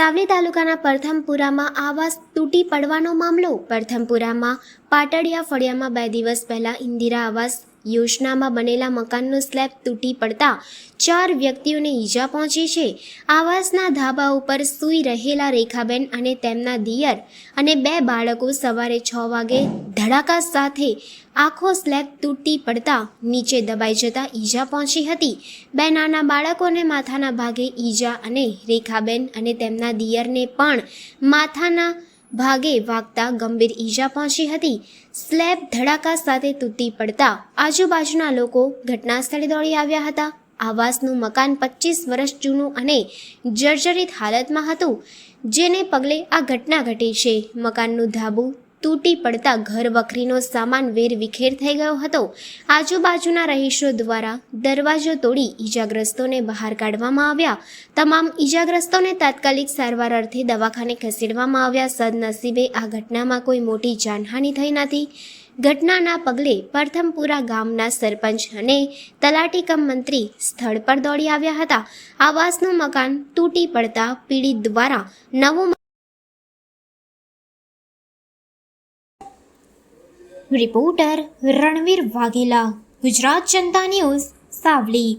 સાવલી તાલુકાના પરથમપુરામાં આવાસ તૂટી પડવાનો મામલો. પરથમપુરામાં પાટડિયા ફળિયામાં બે દિવસ પહેલા ઇન્દિરા આવાસ યોજનામાં બનેલા મકાનનો સ્લેબ તૂટી પડતા ચાર વ્યક્તિઓને ઈજા પહોંચી છે. આવાસના ધાબા ઉપર સૂઈ રહેલા રેખાબેન અને તેમના દિયર અને બે બાળકો સવારે છ વાગે ધડાકા સાથે આખો સ્લેબ તૂટી પડતા નીચે દબાઈ જતા ઈજા પહોંચી હતી. બે નાના બાળકોને માથાના ભાગે ઈજા અને રેખાબેન અને તેમના દિયરને પણ માથાના ભાગે વાગતા ગંભીર ઈજા પહોંચી હતી. સ્લેબ ધડાકા સાથે તૂટી પડતા આજુબાજુના લોકો ઘટના સ્થળે દોડી આવ્યા હતા. આવાસનું મકાન પચીસ વર્ષ જૂનું અને જર્જરિત હાલતમાં હતું, જેને પગલે આ ઘટના ઘટી છે. મકાનનું ધાબું તૂટી પડતા ઘર વખરીનો સામાન વેર વિખેર થઈ ગયો હતો. આજુબાજુના રહીશો દ્વારા દરવાજો તોડી ઈજાગ્રસ્તોને બહાર કાઢવામાં આવ્યા. તમામ ઈજાગ્રસ્તોને તાત્કાલિક સારવાર અર્થે દવાખાને ખસેડવામાં આવ્યા. સદનસીબે આ ઘટનામાં કોઈ મોટી જાનહાનિ થઈ નથી. ઘટનાના પગલે પ્રથમપુરા ગામના સરપંચ અને તલાટી કમ મંત્રી સ્થળ પર દોડી આવ્યા હતા. આવાસનું મકાન તૂટી પડતા પીડિત દ્વારા નવું રિપોર્ટર રણવીર વાઘેલા ગુજરાત જનતા ન્યૂઝ સાવલી.